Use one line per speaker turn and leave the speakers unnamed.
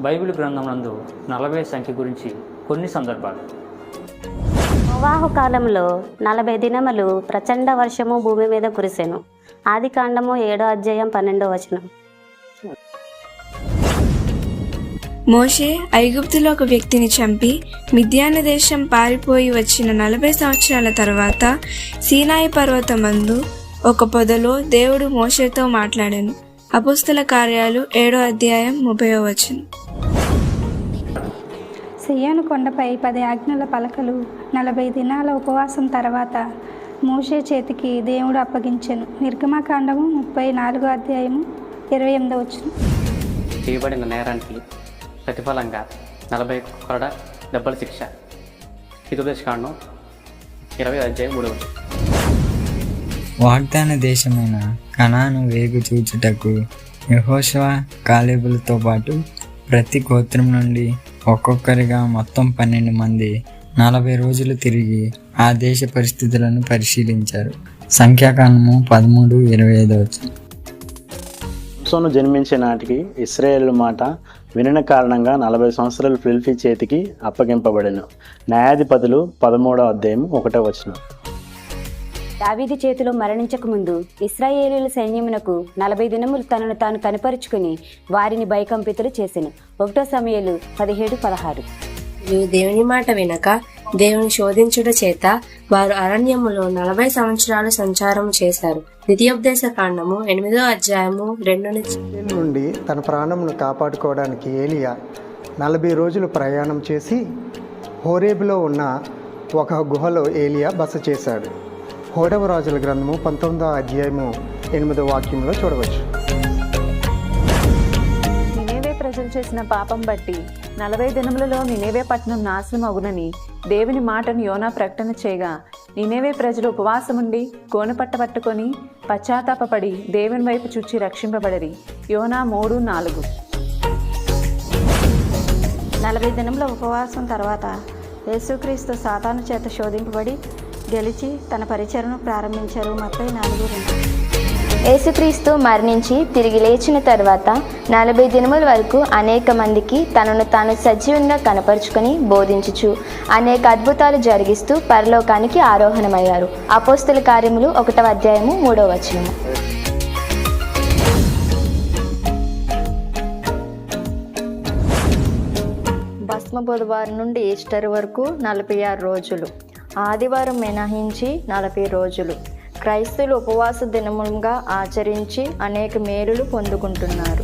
Bible గ్రంథం నందు నలభై సంఖ్య గురించి కొన్ని సందర్భాలు.
నోవాహు కాలంలో నలభై దినములు ప్రచండ వర్షము భూమి మీద కురిసెను. ఆది కాండము ఏడో అధ్యాయం పన్నెండో వచనం.
మోషే ఐగుప్తులో ఒక వ్యక్తిని చంపి మిద్యాన దేశం పారిపోయి వచ్చిన నలభై సంవత్సరాల తర్వాత సీనాయి పర్వతమందు ఒక పొదలో దేవుడు మోషేతో మాట్లాడాను. అపుస్తల కార్యాలు ఏడో అధ్యాయం ముప్పై వచనం.
సియోను కొండపై పది ఆజ్ఞల పలకలు నలభై దినాల ఉపవాసం తర్వాత మోషే చేతికి దేవుడు అప్పగించెను. నిర్గమకాండము ముప్పై నాలుగో అధ్యాయము ఇరవై ఎనిమిదో వచ్చును
చేయబడిన నేరానికి ప్రతిఫలంగా నలభై కొరడ దెబ్బల శిక్ష. హితోపదేశకాండం ఇరవై అధ్యాయం మూడవ
వాగ్దాన దేశమైన కణాను వేగు చూచుటకు యహోషవ కాలేబులతో పాటు ప్రతి గోత్రం నుండి ఒక్కొక్కరిగా మొత్తం పన్నెండు మంది నలభై రోజులు తిరిగి ఆ దేశ పరిస్థితులను పరిశీలించారు. సంఖ్యాకాలము పదమూడు ఇరవై ఐదు వచ్చింది
సంసోను జన్మించే నాటికి ఇస్రాయేల్ మాట వినిన కారణంగా నలభై సంవత్సరాలు ఫిల్ఫీ చేతికి అప్పగింపబడిను. న్యాయాధిపతులు పదమూడవ అధ్యాయం ఒకటో వచనం.
దావీదు చేతిలో మరణించక ముందు ఇస్రాయేలీల సైన్యమునకు నలభై దినములు తనను తాను కనపరుచుకుని వారిని భయకంపితులు చేసెను. ఒకటో సమయాలు పదిహేడు పదహారు.
మరియు దేవుని మాట వినక దేవుని శోధించుట చేత వారు అరణ్యములో నలభై సంవత్సరాలు సంచారం చేశారు. ద్వితీయోపదేశ కాండము ఎనిమిదో అధ్యాయము రెండు
నుండి తన ప్రాణమును కాపాడుకోవడానికి ఏలియా నలభై రోజులు ప్రయాణం చేసి హోరేబులో ఉన్న ఒక గుహలో ఏలియా బస చేశాడు. హోడవ రాజుల గ్రంథము పంతొమ్మిదో అధ్యాయము ఎనిమిదో వాక్యంలో చూడవచ్చు.
నినేవే ప్రజలు చేసిన పాపం బట్టి నలభై దినములలో నినేవే పట్టణం నాశనం అగునని దేవుని మాటను యోనా ప్రకటన చేయగా నినేవే ప్రజలు ఉపవాసముండి గోనెపట్ట పట్టుకొని పశ్చాత్తాపపడి దేవుని వైపు చూచి రక్షింపబడరి. యోనా మూడు నాలుగు.
నలభై దినముల ఉపవాసం తర్వాత యేసుక్రీస్తు సాతాను చేత శోధింపబడి గెలిచి తన పరిచయను ప్రారంభించారు ముప్పై నాలుగు రెండు
యేసుక్రీస్తు మరణించి తిరిగి లేచిన తర్వాత నలభై దినముల వరకు అనేక మందికి తనను తాను సజీవంగా కనపరుచుకొని బోధించుచు అనేక అద్భుతాలు జరిగిస్తూ పరలోకానికి ఆరోహణమయ్యారు. అపోస్తుల కార్యములు ఒకటవ అధ్యాయము మూడవ వచనము. భస్మ బుధవారం నుండి ఈస్టర్ వరకు నలభై ఆరు రోజులు. ఆదివారం మినహించి నలభై రోజులు. క్రైస్తులు ఉపవాస దినముగా ఆచరించి అనేక మేలులు పొందుకుంటున్నారు.